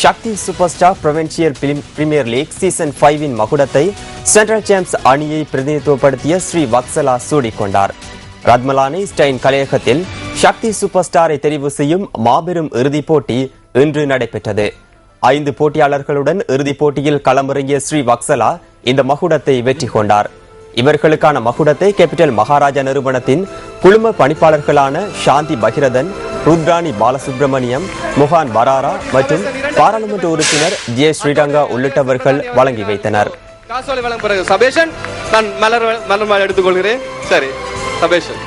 Shakthi super star provincial premier league season ஃபைவின் மகுடத்தை central James அணியை பிரதிநிதித்துவப்படுத்திய ஸ்ரீ வக்சலா சூடிக்கொண்டார். ரத்மலானி ஸ்டைன் கலையகத்தில் சக்தி சூப்பர் ஸ்டாரை தெரிவு செய்யும் மாபெரும் இறுதிப் போட்டி இன்று நடைபெற்றது. ஐந்து போட்டியாளர்களுடன் இறுதிப் போட்டியில் களமிறங்கிய ஸ்ரீ வக்சலா இந்த மகுடத்தை வெற்றி கொண்டார். இவர்களுக்கான மகுடத்தை கேபிட்டல் மகாராஜா நிறுவனத்தின் குழும பணிப்பாளர்களான சாந்தி பகிரதன் ருத்ராணி பாலசுப்ரமணியம் முகான் பராரா மற்றும் பாராளுமன்ற உறுப்பினர் ஜே. ஸ்ரீரங்கா உள்ளிட்டவர்கள் வழங்கி வைத்தனர். காசோலை பிறகு சபேஷன்? நான் மலர் மலர் மாலை எடுத்துக்கொள்கிறேன். சரி சபேஷன்.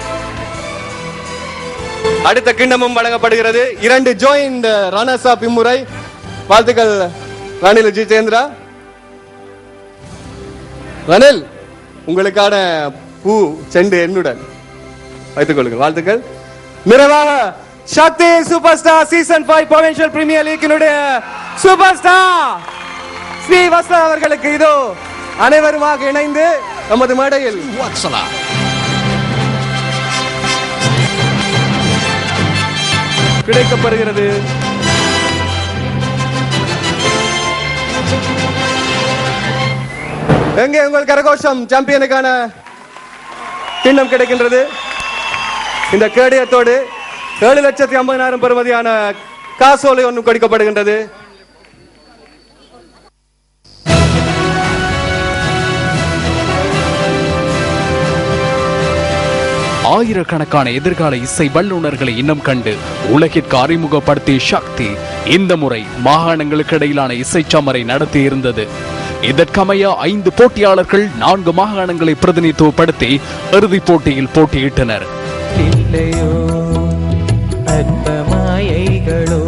அடுத்த கிண்ணமும் வழங்கப்படுகிறது. இரண்டு ஜோயிண்ட் ரனர்ஸ் பிம்முறை இம்முறை. வாழ்த்துக்கள் ரணில் ஜிதேந்திரா ரணில் உங்களுக்கான பூ செண்டு என்னுடன் வைத்துக் கொள்ளுங்கள். வாழ்த்துக்கள். நிறைவாக Shakthi super star season five provincial premier லீக்கினுடைய super star Sri Vastha அவர்களுக்கு இதோ அனைவருமாக இணைந்து நமது மேடையில். கிடைக்கப்படுகிறது. எங்கே உங்கள் கரகோஷம் சாம்பியனுக்கான கிண்ணம் கிடைக்கின்றது. இந்த கேடயத்தோடு ஏழு லட்சத்தி ஐம்பதினாயிரம் பெறுமதியான காசோலை ஒன்றும் கொடுக்கப்படுகின்றது. ஆயிரக்கணக்கான எதிர்கால இசை வல்லுநர்களை இன்னும் கண்டு உலகிற்கு அறிமுகப்படுத்திய சக்தி இந்த முறை மாகாணங்களுக்கு இடையிலான இசை சமரை நடத்தி இருந்தது. இதற்கமைய ஐந்து போட்டியாளர்கள் நான்கு மாகாணங்களை பிரதிநிதித்துவப்படுத்தி இறுதிப் போட்டியில் போட்டியிட்டனர். அற்ப மாயைகளோ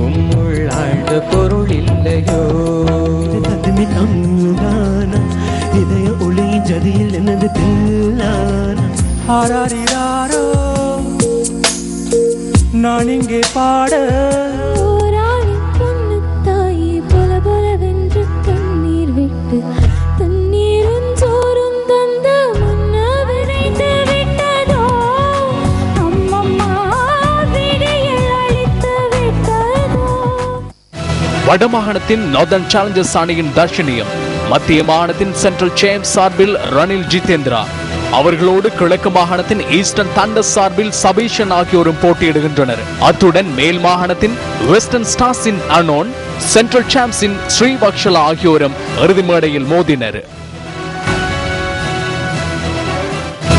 உம்முள் ஆழ்ந்த பொருள் இல்லையோ. ததுமி தங்குதான இதய ஒளி ஜதியில் எனது தில்லான? ஆராரிராரோ நான் இங்கே பாட வடமாகாணத்தின் நார்தர்ன் சேலஞ்சர்ஸ் அணியின் தர்ஷனியம் மத்திய மாகாணத்தின் சென்ட்ரல் சேம் சார்பில் ரணில் ஜிதேந்திரா அவர்களோடு கிழக்கு மாகாணத்தின் ஈஸ்டர்ன் தண்டஸ் சார்பில் சபீஷன் ஆகியோரும் போட்டியிடுகின்றனர். அத்துடன் மேல் மாகாணத்தின் வெஸ்டர்ன் ஸ்டார்ஸின் அனோன் சென்ட்ரல் சாம்ஸின் ஸ்ரீவக்ஷலா ஆகியோரும் இறுதி மேடையில் மோதினர்.